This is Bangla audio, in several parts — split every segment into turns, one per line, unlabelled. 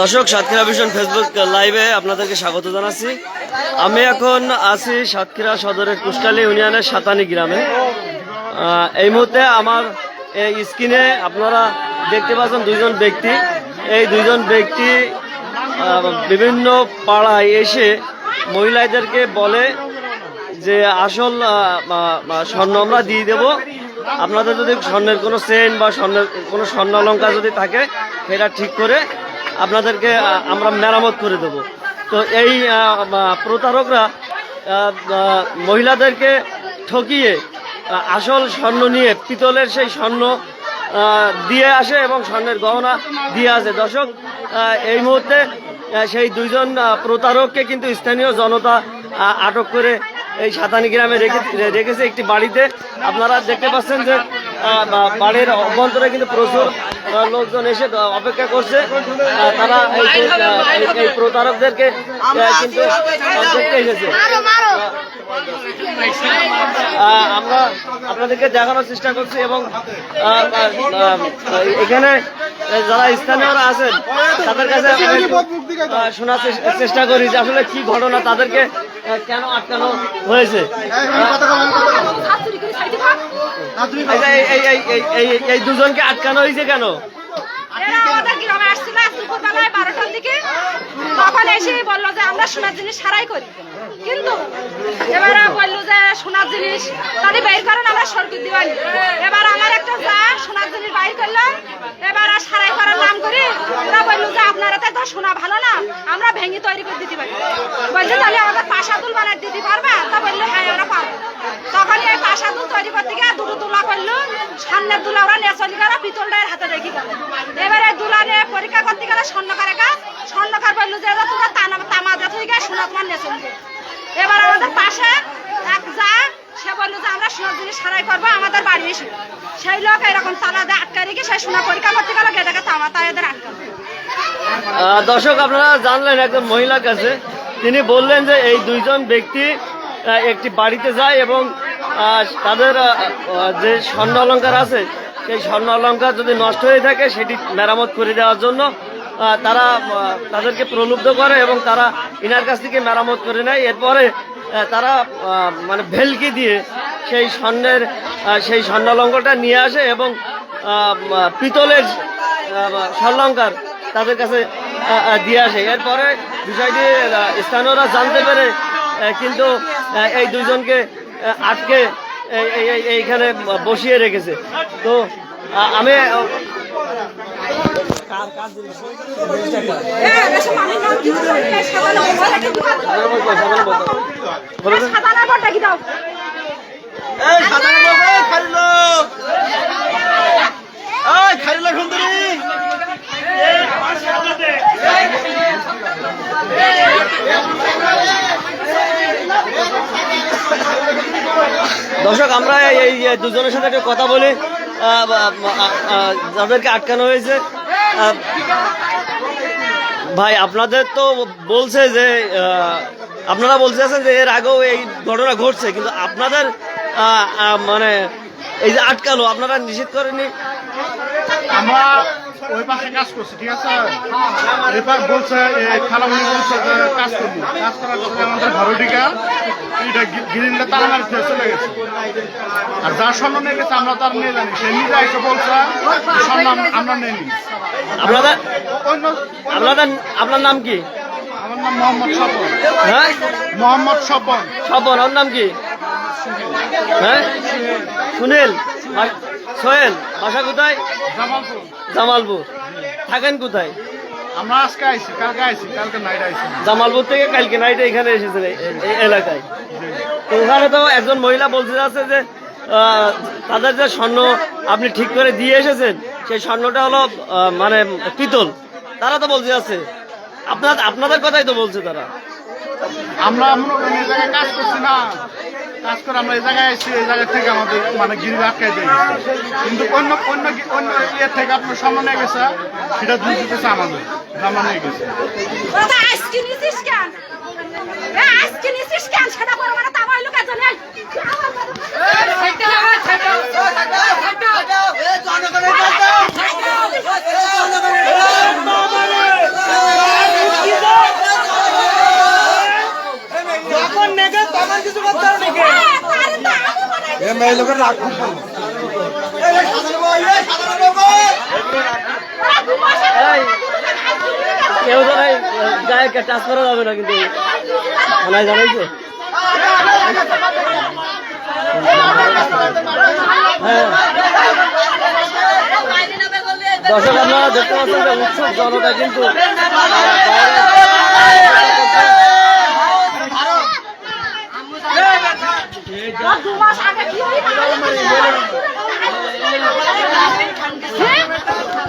দর্শক, সাতক্ষীরা ভিশন ফেসবুক লাইভে আপনাদেরকে স্বাগত জানাচ্ছি। আমি এখন আছি সাতক্ষীরা সদরের কুষ্টালী ইউনিয়নের সাতানি গ্রামে। এই মুহূর্তে আমার এই স্ক্রিনে আপনারা দেখতে পাচ্ছেন দুইজন ব্যক্তি। এই দুইজন ব্যক্তি বিভিন্ন পাড়ায় এসে মহিলাদেরকে বলে যে, আসল স্বর্ণ আমরা দিয়ে দেব। আপনাদের যদি স্বর্ণের কোনো চেন বা স্বর্ণের কোনো স্বর্ণ অলঙ্কার যদি থাকে সেটা ঠিক করে আপনাদেরকে আমরা মেরামত করে দেব। তো এই প্রতারকরা মহিলাদেরকে ঠকিয়ে আসল স্বর্ণ নিয়ে পিতলের সেই স্বর্ণ দিয়ে আসে এবং স্বর্ণের গহনা দিয়ে আসে। দর্শক এই মুহূর্তে সেই দুইজন প্রতারককে কিন্তু স্থানীয় জনতা আটক করে এই সাতানি গ্রামে রেখে, রেখেছে একটি বাড়িতে। আপনারা দেখতে পাচ্ছেন যে বাড়ির অভ্যন্তরে কিন্তু প্রচুর লোকজন এসে অপেক্ষা করছে। তারা এই প্রতারকদেরকে কিন্তু এসেছে। আমরা আপনাদেরকে দেখানোর চেষ্টা করছি এবং এখানে যারা স্থানীয়রা আছেন, তাদের কাছে শোনার চেষ্টা করি যে আসলে কি ঘটনা, তাদেরকে কেন আটকানো হয়েছে। এই যে এই- এই- এই- এই- এই- এই দুজনকে আটকানো হয়েছে কেন?
বারোটার দিকে। তখন এসে বলল যে আমরা সোনার জিনিস সারাই করি। কিন্তু এবারে বলল যে সোনার জিনিস তাহলে বের করেন আমরা সরকার দিবানি এবার আমার একটা যা সোনার জিনিস বাইর করল এবার আর সারাই করার নাম করি ওরা বলল যে আপনারা তো সোনা ভালো না আমরা ভেঙে তৈরি করে দিতে পারি। বলছে তাহলে আমাদের পাশা দুল বানাই দিতে পারবা? তা বলল হ্যাঁ দুল তৈরি করতে গিয়ে দুটো তুলা করল। সামনের দুলা ওরা নেচলি করা পিতলটার হাতে রেখে গেল। এবারে দুলা নিয়ে পরীক্ষা করতে গেলে স্বর্ণকারে কাজ স্বর্ণকার বলল যে তোমরা তামা তামা দিয়ে থেকে সোনা তোমার নেচলি এবার আমাদের পাশে এক যা, সে বলল যে, আমরা সোনার জিনিস সারাই করব, আমাদের বাড়ি এসে। সেই লোক এরকম তালা দিয়ে আটকা রেখে সেই সোনা পরীক্ষা করতে গেলে গেটাকে তামা তাই এদের আটকা
দর্শক, আপনারা জানলেন একজন মহিলার কাছে। তিনি বললেন যে, এই দুইজন ব্যক্তি একটি বাড়িতে যায় এবং তাদের যে স্বর্ণ অলঙ্কার আছে সেই স্বর্ণ অলঙ্কার যদি নষ্ট হয়ে থাকে সেটি মেরামত করে দেওয়ার জন্য তারা তাদেরকে প্রলুব্ধ করে এবং তারা ইনার কাছ থেকে মেরামত করে নেয়। এরপরে তারা মানে ভেলকি দিয়ে সেই স্বর্ণের সেই স্বর্ণ অলঙ্কারটা নিয়ে আসে এবং পিতলের আহ, স্বর্ণালঙ্কার তাদের কাছে দিয়ে আসে। এরপরে বিষয়টি স্থানীয়রা জানতে পেরে কিন্তু এই দুজনকে আটকে এই- এই- এই- এইখানে বসিয়ে রেখেছে তো আমি বলে দেন।
সাদা নাম্বারটা কি দাও
দর্শক, আমরা এই- দুজনের সাথে একটু কথা বলি। যাদেরকে আটকানো হয়েছে। ভাই, আপনাদের তো বলছে যে আপনারা বলতেছেন যে এর আগেও এই ঘটনা ঘটছে, কিন্তু আপনাদের মানে এই যে আটকালো আপনারা নিষেধ করেনি
আমরা ওই পাশে কাজ করছি ঠিক আছে? এবার বলছে খালামুনি বলছে কাজ করব। কাজ করার পরে আমাদের ভারতীকা এটা গিরিনটা তারা মারি চলে গেছে। আর যার স্বর্ণ নিয়ে গেছে আমরা তার নিয়ে জানি। সে নিজে এসে বলছে স্বর্ণ আম- আমরা নেই।
আপনাদের আপনাদের আপনার নাম কি?
আমার নাম মোহাম্মদ স্বপন।
হ্যাঁ?
মোহাম্মদ স্বপন।
স্বপন ওর নাম কি? হ্যাঁ? সুনীল। সোহেল বাসা কোথায়?
জামালপুর।
জামালপুর। থাকেন কোথায়?
আমরা আজকে আইছি কালকে আইছি কালকে নাইট আইছি।
জামালপুর থেকে কালকে নাইটে এখানে এসেছেন এই- এলাকায়। তো ওখানে তো একজন মহিলা বলতে যাচ্ছে যে তাদের যে স্বর্ণ আপনি ঠিক করে দিয়ে এসেছেন সেই স্বর্ণটা হলো মানে পিতল। তারা তো বলতে যাচ্ছে আপনার আপনাদের কথাই তো বলছে তারা।
আমরা মনে করেন কাজ করছি না। কাজ করে আমরা এই জায়গায় এসেছি, এই জায়গা থেকে আমাদের মানে গিরি আটকাই দিয়ে কিন্তু অন্য অন্য অন্য ইয়ে থেকে আপনার সামনে গেছে, সেটা দুই দিতেছে আমাদের সামনে গেছে।
আজকে নিছিস কেন? আজকে নিছিস কেন? সেটা বড় বড় তামা হইল কাজ নেই
জনগণের এ মেয়ে
কেউ তো এই গায়ে টাচ করা যাবে না কিন্তু। থানায় জানাইছো হ্যাঁ। দর্শক, আপনারা দেখতে পাচ্ছেন উৎসব জনতা কিন্তু আহ,
আর দু মাস আগে কি হয়েছে?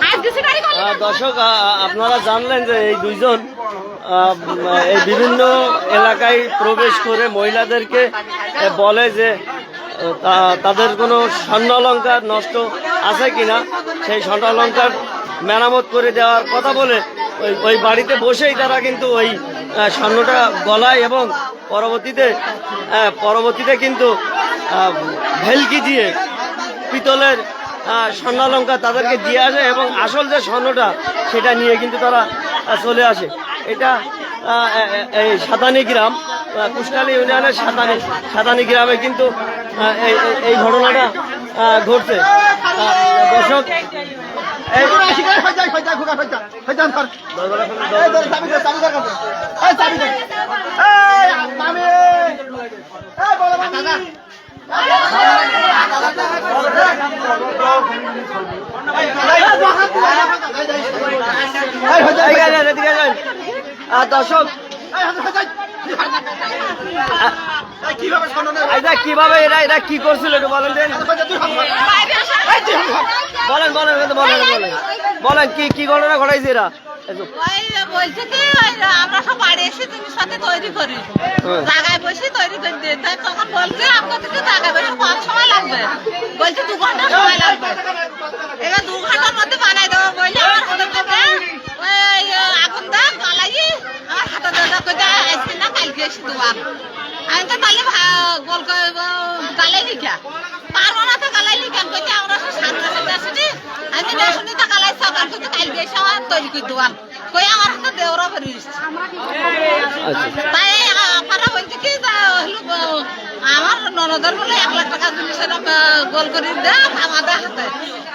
আজ দিছি গাড়ি করলি?
আহ, দর্শক আপনারা জানলেন যে এই দুইজন এই বিভিন্ন এলাকায় প্রবেশ করে মহিলাদেরকে বলে যে তা- তাদের কোনো স্বর্ণ অলঙ্কার নষ্ট আছে কিনা সেই স্বর্ণ অলঙ্কার মেরামত করে দেওয়ার কথা বলে ওই ওই বাড়িতে বসেই তারা কিন্তু ওই স্বর্ণটা গলায় এবং পরবর্তীতে পরবর্তীতে কিন্তু ভেলকি দিয়ে পিতলের স্বর্ণালঙ্কা তাদেরকে দিয়ে আসে এবং আসল যে স্বর্ণটা, সেটা নিয়ে কিন্তু তারা চলে আসে। এটা এই সাতানি গ্রাম কুষ্টালী ইউনিয়নের সাতানি সাতানি গ্রামে কিন্তু এই ঘটনাটা ঘটছে। দর্শক দর্শক এটা কীভাবে এরা এরা কি করছিল একটু বলেন। বলেন বলেন বলেন বলেন বলেন। কি কি ঘটনা ঘটাইছে এরা?
বলছে কি আমরা সব বাড়ি এসে জিনিসপাতি তৈরি করি।
হ্যাঁ।
জায়গায় বসে তৈরি করে তখন বলছে জায়গায় বসে সময় লাগবে। বলছে দু ঘণ্টা সময় লাগবে। এবার দু ঘণ্টার মধ্যে বানাই দেবো বললে আমার হাতের মধ্যে আগুন জ্বালাই আমার হাতে দাদা করে এসে দেওয়া আমি তো তাহলে ভা- গোল গালাই লিখা। পারব না তো গালাই লিখা। কইতে আমরা সামনে সামনে আসছি আমি না শুনি তো গালাই তৈরি করে কই আমার হাতে দেওরা ভরে
আচ্ছা।
তাই আপনারা বলছে কি হলো, আমার ননদের বলে এক লাখ টাকা জিনিসের গোল করে দেয় আমাদের হাতে।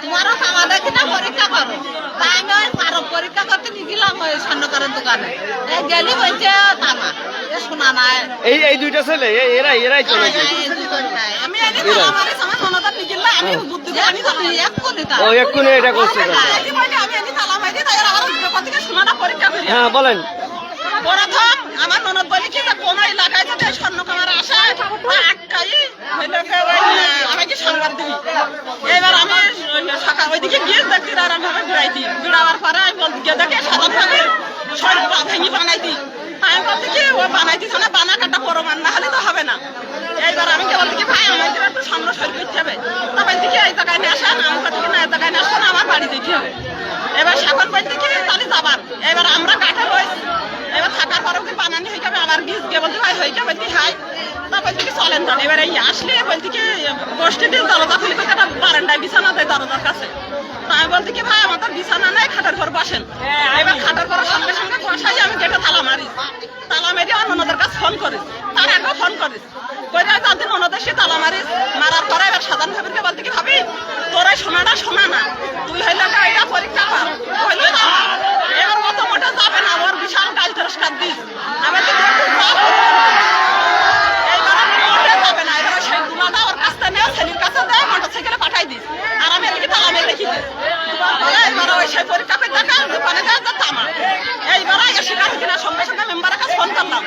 তোমারও আমাদের কিনা পরীক্ষা করো। তাই আমি ওই কারও পরীক্ষা করতে নিয়ে গেলাম ওই স্বর্ণকারের দোকানে। এ গেলি বলছে তামা এ শোনা নাই।
এই এই দুইটা ছেলে এ- এরাই
আমি আমার ননদের বুদ্ধি তালা।
ও এক্ষুনি এটা করছে।
আমি আমি তালা মারি, তাই এরা আমার দোকান থেকে সোনাটা পরীক্ষা
হ্যাঁ বলেন।
প্রথম আমার ননদ বলি কি যে কোন এলাকায় যদি স্বর্ণ কামার আসে? আটকাই হইলে কে সংবাদ দিবি এবার আমি সকাল ওইদিকে গিয়ে দেখছি আরাম ভাবে ঘুরাই দিই। ঘুরাবার পরে আমি গিয়ে দেখে সাধারণ ভাবে শরীর ভেঙে বানাই দিই। আমি বলছি, কি? ও বানাই দিছে না? বানা কাটা প্রমাণ না হলে তো হবে না। এইবার আমি কি বলছি, কি ভাই আমাদের একটু সামনে সরকার করতে হবে। তখন থেকে এই জায়গায় নিয়ে আসেন আমি বলছি কি না, এই জায়গায় নিয়ে আসেন, আমার বাড়ি যেতে হবে। এবার সাখন বলতে কি? তাহলে যাবার। এবার আমরা আমার বীজ গে বলতে ভাই হয়ে যাবে হাই তা বলতে কি চলেন যান এবার আসলে বলতে কি গোষ্ঠী দিয়ে দরজা খুলে তো একটা বারান্দায় বিছানা দেয় দরজার কাছে। তা আমি বলতে কি, ভাই আমাদের বিছানা নাই, খাটের পর বসেন। এবার খাটের পর সঙ্গে সঙ্গে বসাই, আমি গেটে তালা মারি। তালা মেরে আমার ননদের কাছে ফোন করিস তার আগেও ফোন করিস কই যায় তাদের ননদের সে তালা মারি মারার পরে এবার সাধারণ ভাবিকে বলতে কি, ভাবি, তোর সোনাটা সোনা না। তুই হইলে না এটা পরীক্ষা কর হইলে না এবার মতো মোটা যাবে না ওর বিশাল গাল তিরস্কার দিস আমি তো দেখতে চাপ এইবার আমি মোটে যাবে না এবার সেই গুলাটা ওর কাছ থেকে নেও ছেলের কাছে দেয় মোটরসাইকেলে পাঠাই দিস আর আমি এদিকে তালা মেরে রেখে দিস এইবার ওই সেই পরীক্ষা করে দেখা দোকানে যায় যা তামা এইবার এসে গেল কিনা সঙ্গে সঙ্গে মেম্বারের কাছে ফোন করলাম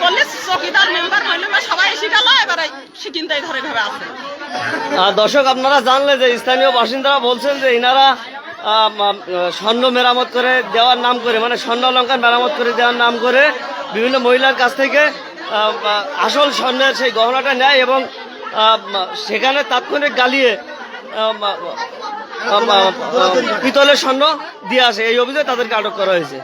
পুলিশ চকিদার মেম্বার মহিলা সবাই এসে গেল এবার সিকিন্দাই ধরে ভাবে আছে
আহ, দর্শক, আপনারা জানলে যে স্থানীয় বাসিন্দারা বলছেন যে ইনারা স্বর্ণ মেরামত করে দেওয়ার নাম করে মানে স্বর্ণ অলঙ্কার মেরামত করে দেওয়ার নাম করে বিভিন্ন মহিলার কাছ থেকে আসল স্বর্ণের সেই গহনাটা নেয় এবং সেখানে তাৎক্ষণিক গালিয়ে পিতলের স্বর্ণ দিয়ে আসে। এই অভিযোগে তাদেরকে আটক করা হয়েছে।